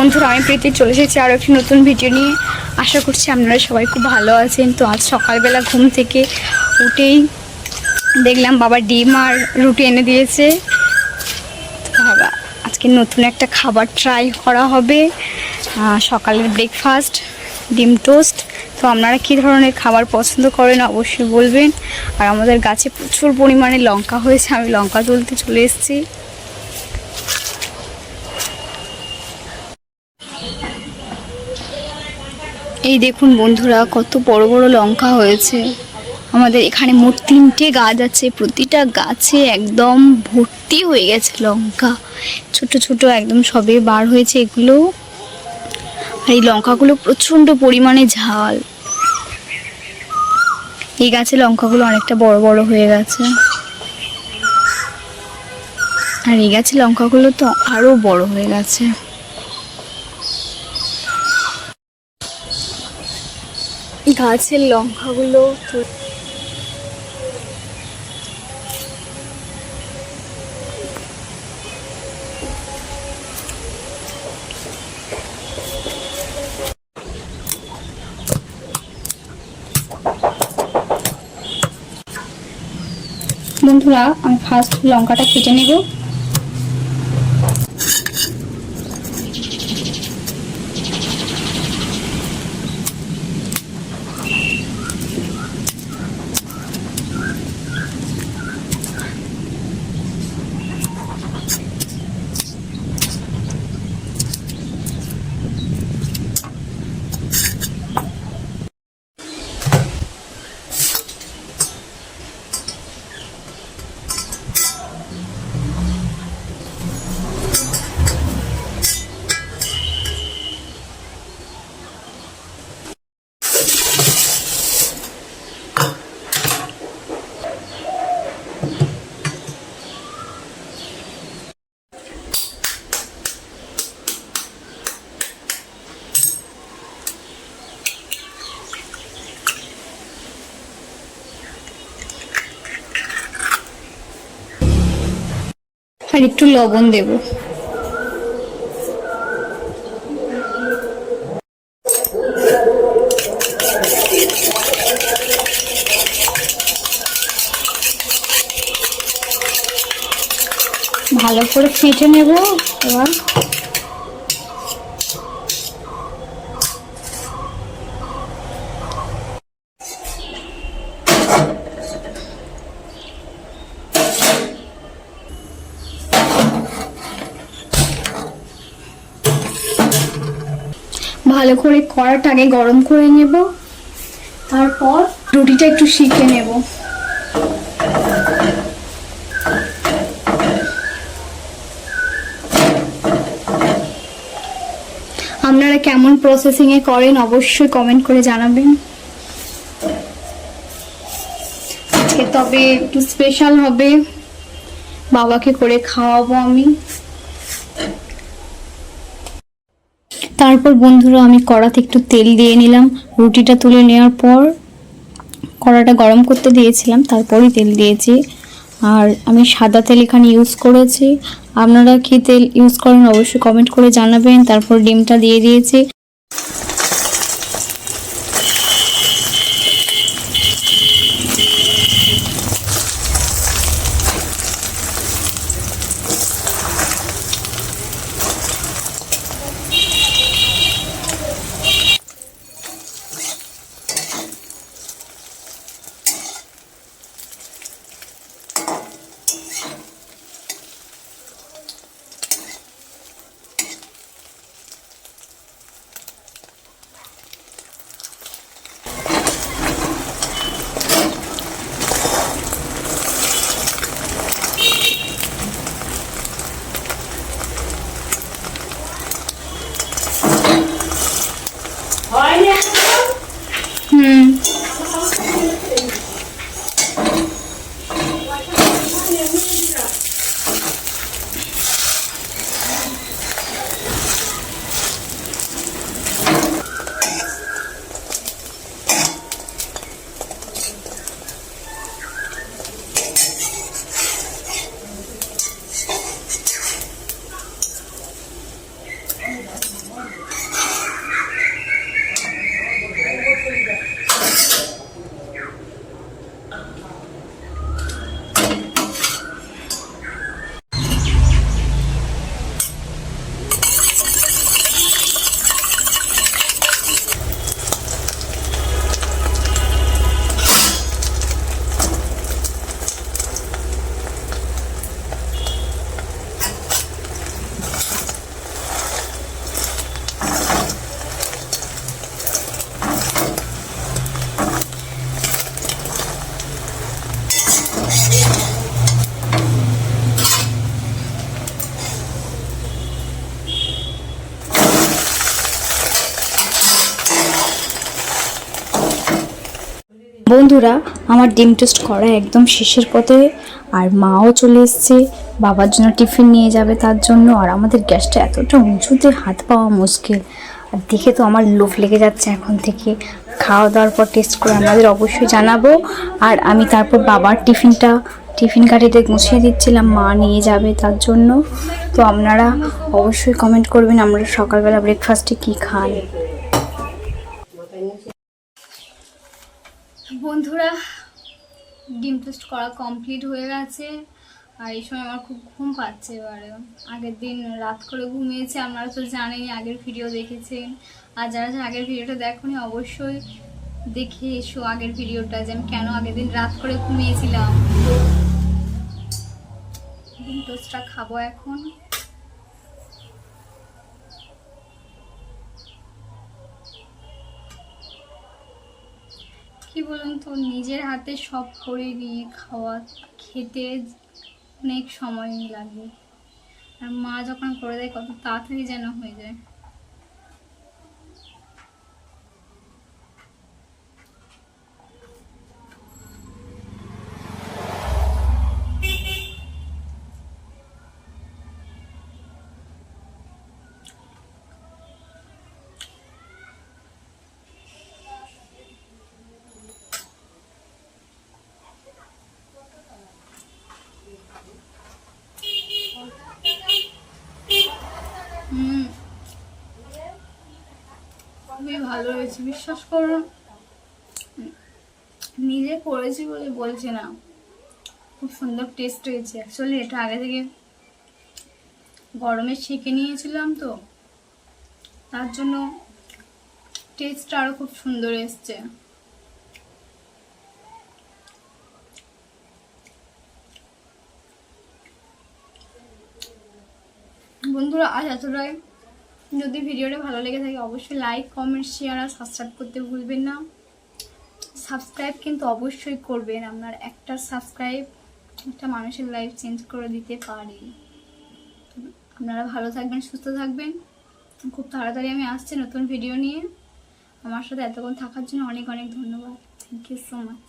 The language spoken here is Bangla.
বন্ধুরা, আমি প্রীতি চলে এসেছি আরও একটি নতুন ভিডিও নিয়ে। আশা করছি আপনারা সবাই খুব ভালো আছেন। তো আজ সকালবেলা ঘুম থেকে উঠেই দেখলাম বাবা ডিম আর রুটি এনে দিয়েছে। তো বাবা, আজকে নতুন একটা খাবার ট্রাই করা হবে। সকালের ব্রেকফাস্ট ডিম টোস্ট তো আপনারা কী ধরনের খাবার পছন্দ করেন অবশ্যই বলবেন। আর আমাদের গাছে প্রচুর পরিমাণে লঙ্কা হয়েছে, আমি লঙ্কা তুলতে চলে এসেছি। এই দেখুন বন্ধুরা, কত বড় বড় লঙ্কা হয়েছে। আমাদের এখানে মোট তিনটে গাছ আছে, প্রতিটা গাছে একদম ভর্তি হয়ে গেছে লঙ্কা। ছোট ছোট একদম সবে বার হয়েছে এগুলো। আর এই লঙ্কাগুলো প্রচণ্ড পরিমাণে ঝাল। এই গাছে লঙ্কাগুলো অনেকটা বড় বড় হয়ে গেছে। আর এই গাছে লঙ্কাগুলো তো আরও বড় হয়ে গেছে। গাছের লঙ্কাগুলো বন্ধুরা আমি ফার্স্ট লঙ্কাটা কেটে নেব। আর একটু লবণ দেব। ভালো করে ফেটে নেব এবার। ভালো করে কড়াটা আগে গরম করে নেব। তারপর রুটিটা একটু শিখে নেব। আপনারা কেমন প্রসেসিংয়ে করেন অবশ্যই কমেন্ট করে জানাবেন। তবে একটু স্পেশাল হবে। বাবাকে করে খাওয়াবো আমি। তারপর বন্ধুরা আমি কড়াতে একটু তেল দিয়ে নিলাম। রুটিটা তুলে নেওয়ার পর কড়াটা গরম করতে দিয়েছিলাম, তারপরই তেল দিয়েছি। আর আমি সাদা তেল এখানে ইউজ করেছি। আপনারা কি তেল ইউজ করেন অবশ্যই কমেন্ট করে জানাবেন। তারপর ডিমটা দিয়ে দিয়েছি। বন্ধুরা, আমার ডিম টোস্ট করা একদম শেষের পথে, আর মাও চলে এসছে। বাবার জন্য টিফিন নিয়ে যাবে তার জন্য, আর আমাদের গ্যাসটা এতটা উঁচুতে হাত পাওয়া মুশকিল। আর দেখে তো আমার লোভ লেগে যাচ্ছে এখন থেকে। খাওয়া দাওয়ার পর টেস্ট করে আমাদের অবশ্যই জানাব। আর আমি তারপর বাবার টিফিনটা, টিফিন কাঠিতে গুছিয়ে দিচ্ছিলাম, মা নিয়ে যাবে তার জন্য। তো আপনারা অবশ্যই কমেন্ট করবেন, আমরা সকালবেলা ব্রেকফাস্টে কী খান বন্ধুরা ডিম করা কমপ্লিট হয়ে গেছে। আর এই সময় আমার খুব ঘুম পাচ্ছে এবারে। আগের দিন রাত করে ঘুমিয়েছে, আপনারা তো জানেনই, আগের ভিডিও দেখেছেন। আর যারা যারা আগের ভিডিওটা দেখোনি, অবশ্যই দেখে এসো আগের ভিডিওটা যে আমি কেন আগের দিন রাত করে ঘুমিয়েছিলাম। টোস্টটা খাব এখন। কি বলুন তো, নিজের হাতে সব করে নিয়ে খাওয়া খেতে অনেক সময় লাগে। আর মা যখন করে দেয়, কত তাড়াতাড়ি যেন হয়ে যায়। হয়েছে বিশ্বাস করুন নিজে করেছি বলে বলছে না। খুব সুন্দর টেস্ট হয়েছে। অ্যাকচুয়ালি এটা আগে থেকে গরমে ছেঁকে নিয়েছিলাম তো। তার জন্য টেস্টটা আরও খুব সুন্দর এসছে। বন্ধুরা, আজ এতটাই। যদি ভিডিওটা ভালো লেগে থাকে, অবশ্যই লাইক কমেন্ট শেয়ার আর সাবস্ক্রাইব করতে ভুলবেন না। সাবস্ক্রাইব কিন্তু অবশ্যই করবেন, আপনার একটা সাবস্ক্রাইব একটা মানুষের লাইফ চেঞ্জ করে দিতে পারে। আপনারা ভালো থাকবেন, সুস্থ থাকবেন। খুব তাড়াতাড়ি আমি আসছি নতুন ভিডিও নিয়ে। আমার সাথে এতক্ষণ থাকার জন্য অনেক অনেক ধন্যবাদ। Thank you so much